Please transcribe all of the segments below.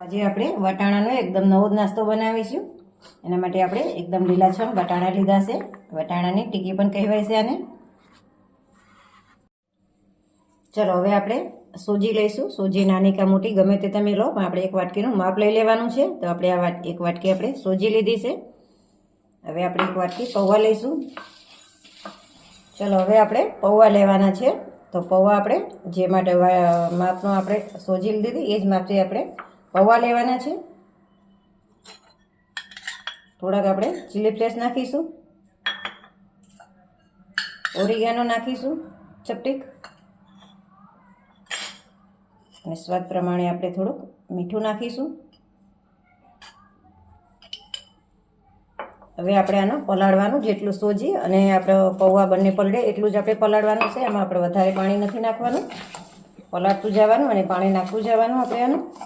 આજે આપણે વટાણાનો એકદમ નવો નાસ્તો બનાવીશું. એના માટે આપણે એકદમ લીલાછમ વટાણા લીધા છે. વટાણાની ટીકી પણ કહેવાય છે આને. ચલો, હવે આપણે સોજી લઈશું. સોજી નાની કે મોટી, ગમે તે તમે લો, પણ આપણે એક વાટકીનું માપ લઈ લેવાનું છે. તો આપણે આ એક વાટકી આપણે સોજી લીધી છે. હવે આપણે એક વાટકી પૌવા લઈશું. ચલો, હવે આપણે પૌવા લેવાના છે. તો પૌવા આપણે જે માટે માપનો આપણે સોજી લીધી એ જ માપથી આપણે પૌવા લેવાના છે. થોડાક આપણે ચીલી ફ્લેસ નાખીશું. ઓરિગેનો નાખીશું, ચપટીક. અને સ્વાદ પ્રમાણે આપણે થોડુંક મીઠું નાખીશું. હવે આપણે આનો પલાળવાનું જેટલું સોજી અને આપણે પૌવા બંને પલળે એટલું જ આપણે પલાળવાનું છે. એમાં આપણે વધારે પાણી નથી નાખવાનું. પલાળતું જવાનું અને પાણી નાખતું જવાનું આપણે આનું.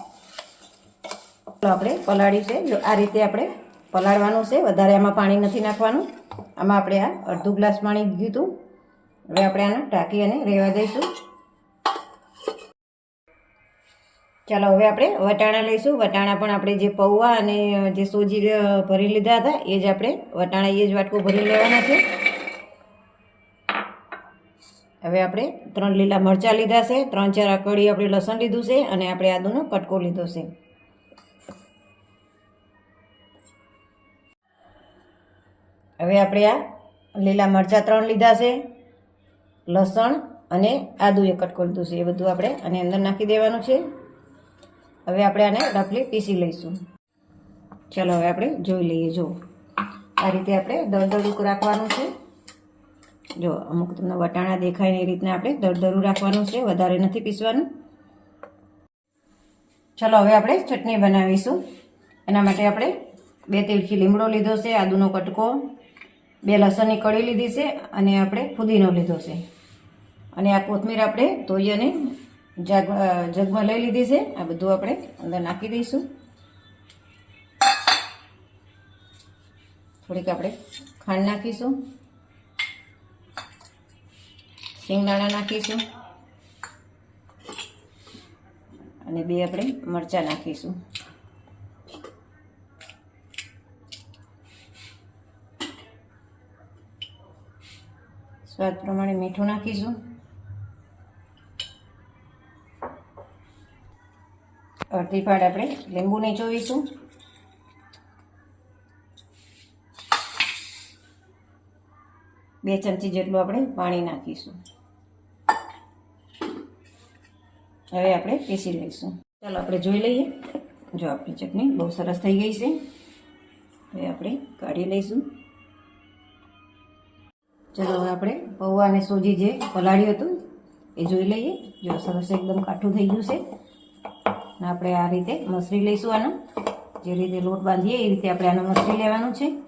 આપણે પલાળ્યું છે. આ રીતે આપણે પલાળવાનું છે. વધારે આમાં પાણી નથી નાખવાનું. આમાં આપણે આ અડધું ગ્લાસ પાણી દીધું હવે આપણે આને ટાંકી અને રહેવા દઈશું. ચાલો, હવે આપણે વટાણા લઈશું. વટાણા પણ આપણે જે પૌવા અને જે સોજી ભરી લીધા હતા, એ જ આપણે વટાણા, એ જ વાટકું ભરી લેવાના છે. હવે આપણે ત્રણ લીલા મરચાં લીધા છે. ત્રણ ચાર કળી આપણે લસણ લીધું છે અને આપણે આદુનો કટકો લીધો છે. હવે આપણે આ લીલા મરચાં ત્રણ લીધા છે. લસણ અને આદુ એક કટકો લીધું છે. એ બધું આપણે આની અંદર નાખી દેવાનું છે. હવે આપણે આને રફલી પીસી લઈશું. ચલો હવે આપણે જોઈ લઈએ જો આ રીતે આપણે દળદળું રાખવાનું છે. જો, અમુક તમને વટાણા દેખાય એ રીતના આપણે દળદળું રાખવાનું છે, વધારે નથી પીસવાનું. ચલો હવે આપણે ચટણી બનાવીશું. એના માટે આપણે બે તિલખી લીમડો લીધો છે, આદુનો કટકો, બે લસણની કળી લીધી છે, અને આપણે ફુદીનો લીધો છે. અને આ કોથમીર આપણે ધોઈ અને જગ જગમાં લઈ લીધી છે. આ બધું આપણે અંદર નાખી દઈશું. થોડીક આપણે ખાંડ નાખીશું. શિંગદાણા નાખીશું. અને બે આપણે મરચાં નાખીશું. સ્વાદ પ્રમાણે મીઠું નાખીશું. અડધી પાડ આપણે લીંબુ નીચોવીશું બે ચમચી જેટલું આપણે પાણી નાખીશું. હવે આપણે પીસી લઈશું. ચાલો, આપણે જોઈ લઈએ. જો આપણી ચટણી બહુ સરસ થઈ ગઈ છે. હવે આપણે કાઢી લઈશું. ચાલો, હવે આપણે પૌવા અને સોજી જે પલાળ્યું હતું, એ જોઈ લઈએ. જો સરસ એકદમ કાઠું થઈ ગયું છે. આપણે આ રીતે મસરી લઈશું આનો. જે રીતે લોટ બાંધીએ એ રીતે આપણે આનો મસરી લેવાનું છે.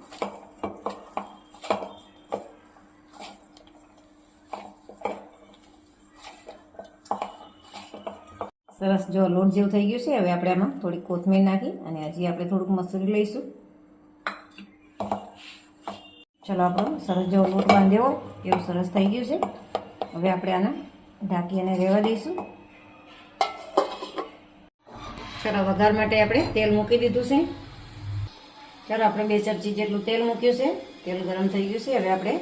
સરસ, જો લોટ જેવું થઈ ગયું છે, હવે આપણે આમાં થોડીક કોથમીર નાખી અને હજી આપણે થોડુંક મસરી લઈશું. ચલો, આપણો સરસ જેવો લોટ બાંધ્યો. એવું સરસ થઈ ગયું છે. હવે આપણે આને ઢાંકી અને રહેવા દઈશું. ચલો વઘાર માટે આપણે તેલ મૂકી દીધું છે. ચાલો, આપણે બે ચમચી જેટલું તેલ મૂક્યું છે. તેલ ગરમ થઈ ગયું છે. હવે આપણે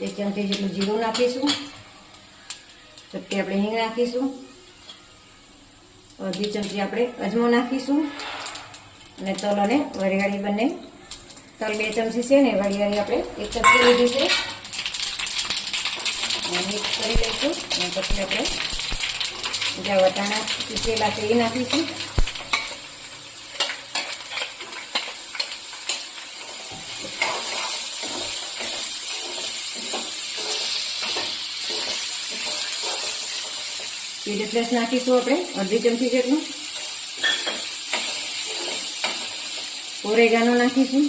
એક ચમચી જેટલું જીરું નાખીશું. ચપટી આપણે હિંગ નાખીશું. અડધી ચમચી આપણે અજમો નાખીશું. અને તલ અને વરિયાળી બંને. તલ બે ચમચી છે ને વરિયાળી આપણે એક ચમચી લીધી છે. મિક્સ કરી લઈશું. અને પછી આપણે જ્યાં વટાણા પીસેલા છે, એ નાખીશું ચીલી ફ્લેક્સ નાખીશું આપણે, અડધી ચમચી જેટલું. ઓરેગાનો નાખીશું,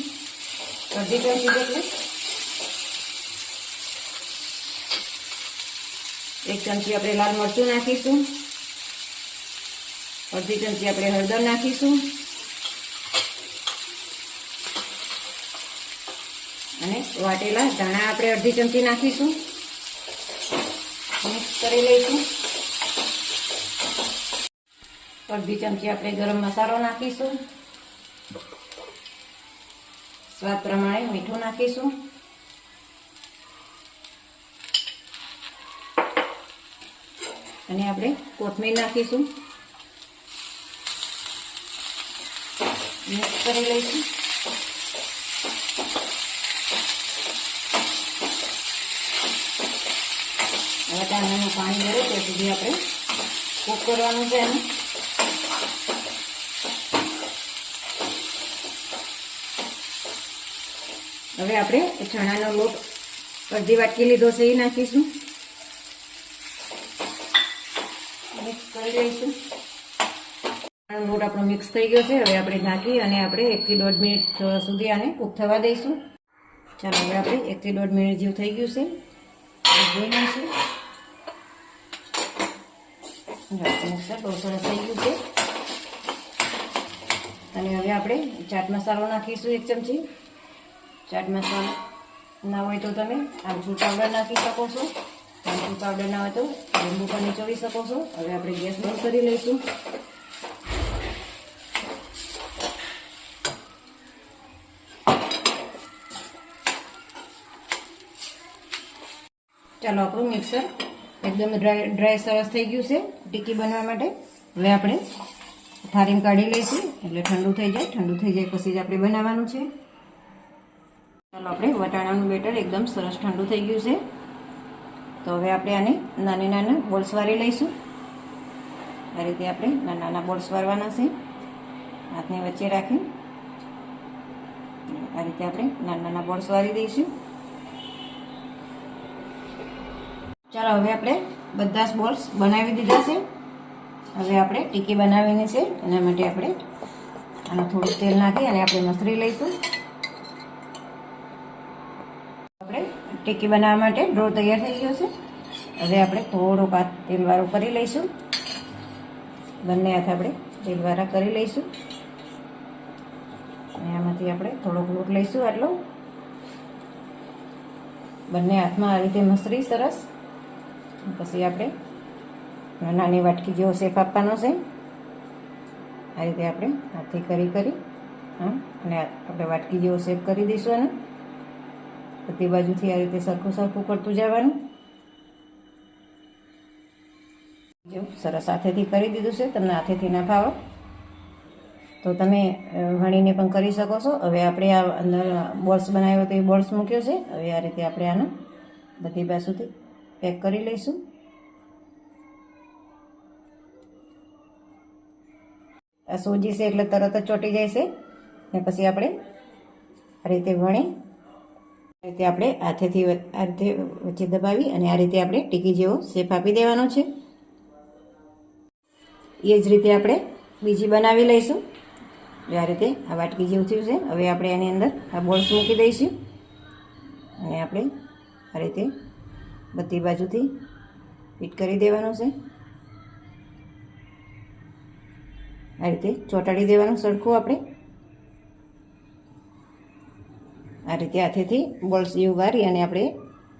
અડધી ચમચી જેટલું. એક ચમચી આપણે લાલ મરચું નાખીશું. અડધી ચમચી આપણે હળદર નાખીશું. અને વાટેલા ધાણા આપણે અડધી ચમચી નાખીશું. મિક્સ કરી લઈશું. અડધી ચમચી આપણે ગરમ મસાલો નાખીશું. સ્વાદ પ્રમાણે મીઠું નાખીશું. અને આપણે કોથમીર નાખીશું. મિક્સ કરી લઈશું હવે ટાણાનું પાણી ગળે ત્યાં સુધી આપણે કૂક કરવાનું છે એનું. હવે આપણે ચણાનો લોટ અડધી વાટકી લીધો છે, એ નાખીશું. મિક્સ કરી લઈશું. લોટ આપણો મિક્સ થઈ ગયો છે. હવે આપણે ઢાંકી અને આપણે એકથી દોઢ મિનિટ સુધી આને કૂક થવા દઈશું. ચાલો, હવે આપણે એકથી દોઢ મિનિટ જેવું થઈ ગયું છે. જોઈ લઈશું. મિક્સર બહુ સરસ થઈ ગયું છે. અને હવે આપણે ચાટ મસાલો નાખીશું એક ચમચી. ચાટ મસાલો ના હોય તો તમે આમચૂર પાવડર નાખી શકો છો. આમચૂર પાવડર ના હોય તો લીંબુ પણ નીચોવી શકો છો. હવે આપણે ગેસ બંધ કરી લઈશું. ચાલો આપણું મિક્સર એકદમ ડ્રાય ડ્રાય સરસ થઈ ગયું છે ટીકી બનવા માટે. હવે આપણે થારીમ કાઢી લઈશું, એટલે ઠંડુ થઈ જાય, ઠંડુ થઈ જાય પછી જ આપણે બનાવવાનું છે. ચાલો આપણે વટાણાનું બેટર એકદમ સરસ ઠંડુ થઈ ગયું છે. તો હવે આપણે આને નાની નાના બોલ્સ વારી લઈશું. આ રીતે આપણે નાના નાના બોલ્સ વારવાના છે. હાથની વચ્ચે રાખી આ રીતે આપણે નાના નાના બોલ્સ વારી દઈશું. ચાલો હવે આપણે બધા જ બોલ્સ બનાવી દીધા છે. હવે આપણે ટીકી બનાવીની છે, એના માટે આપણે આમાં થોડું તેલ નાખી અને આપણે મસરી લઈશું. આપણે ટીકી બનાવવા માટે ડ્રો તૈયાર થઈ ગયો છે. હવે આપણે થોડોક આ તેલવાળું કરી લઈશું. બંને હાથ આપણે તેલવાળા કરી લઈશું. અને આમાંથી આપણે થોડોક લોટ લઈશું આટલો. બંને હાથમાં આ રીતે મસરી સરસ. પછી આપણે નાની વાટકી જેવો શેપ આપવાનો છે આ રીતે આપણે હાથથી કરી કરી હા અને આપણે વાટકી જેવો શેપ કરી દઈશું એને બધી બાજુથી આ રીતે સરખું સરખું કરતું જવાનું જેવું સરસ હાથેથી કરી દીધું છે તમને હાથેથી ના ફાવો તો તમે વણીને પણ કરી શકો છો હવે આપણે આ અંદર બોલ્સ બનાવ્યો તો એ બોલ્સ મૂક્યો છે હવે આ રીતે આપણે આના બધી બાજુથી પેક કરી લઈશું. આ સોજી છે એટલે તરત જ ચોટી જાય છે. ને પછી આપણે આ રીતે વણી, આ રીતે આપણે હાથેથી આ રીતે વચ્ચે દબાવી અને આ રીતે આપણે ટીકી જેવો શેપ આપી દેવાનો છે. એ જ રીતે આપણે બીજી બનાવી લઈશું. જો આ રીતે આ વાટકી જેવું થયું છે, હવે આપણે એની અંદર આ બોલ્સ મૂકી દઈશું. અને આપણે આ રીતે બધી બાજુથી ફિટ કરી દેવાનું છે. આ રીતે ચોંટાડી દેવાનું સરખું આપણે. આ રીતે હાથેથી બોલ્સ વારી અને આપણે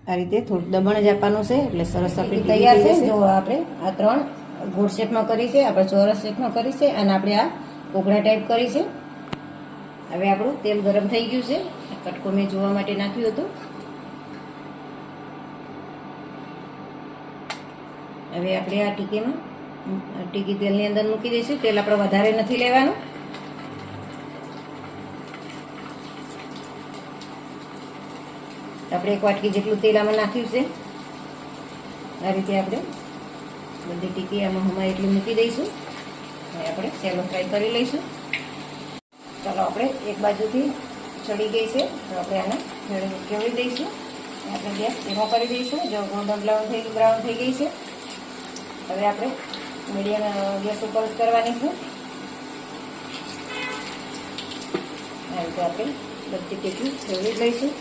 આ રીતે થોડું દબાણ જ આપવાનું છે એટલે સરસ આપણી તૈયાર છે. જો આપણે આ ત્રણ ગોળ શેપમાં કરી છે આપણે ચોરસ શેપમાં કરી છે અને આપણે આ કોગળા ટાઈપ કરી છે. હવે આપણું તેલ ગરમ થઈ ગયું છે. કટકો મેં જોવા માટે નાખ્યું હતું. હવે આપણે આ ટીકીમાં ટીકી તેલની અંદર મૂકી દઈશું. તેલ આપણે વધારે નથી લેવાનું. આપણે એક વાટકી જેટલું તેલ આમાં નાખ્યું છે. આ રીતે આપણે બધી ટીકી આમાં હમણાં એટલી મૂકી દઈશું. હવે આપણે સેલો ફ્રાય કરી લઈશું. ચાલો, આપણે એક બાજુથી ચડી ગઈ છે. તો આપણે આને કેળવી દઈશું. આપણે ગેસ ધીમો કરી દઈશું. જો ગોલ્ડન બ્રાઉન થઈ બ્રાઉન થઈ ગઈ છે. હવે આપણે મીડિયમ ગેસ ઉપર કરવાની છે. આ રીતે આપણે બધી ટીકી ફેરવી લઈશું.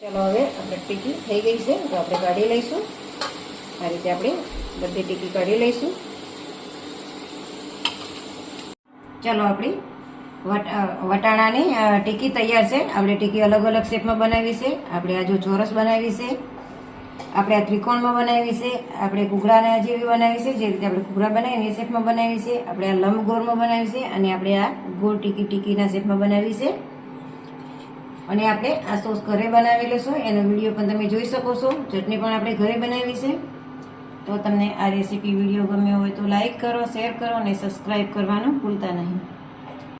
ચાલો હવે આપણે ટીકી થઈ ગઈ છે, તો આપણે કાઢી લઈશું. આ રીતે આપણે બધી ટીકી કાઢી લઈશું. ચાલો આપણી વટાણાની ટીકી તૈયાર છે. આપણે ટીકી અલગ અલગ શેપમાં બનાવી છે. આપણે આ જો ચોરસ બનાવી છે. આપણે આ ત્રિકોણમાં બનાવી છે, આપણે ઘૂઘરાના જેવી બનાવી છે, જે રીતે આપણે ઘૂઘરા બનાવીને એ શેપમાં બનાવી છે, આપણે આ લંબગોળમાં બનાવી છે, અને આપણે આ ગોળ ટીકી ટીકીના શેપમાં બનાવી છે. અને આપણે આ સોસ ઘરે બનાવી છે એનો વીડિયો પણ તમે જોઈ શકો છો. ચટણી પણ આપણે ઘરે બનાવી છે. તો તમને આ રેસીપી વીડિયો ગમ્યો હોય તો લાઈક કરો, શેર કરો, અને સબસ્ક્રાઈબ કરવાનું ભૂલતા નહીં.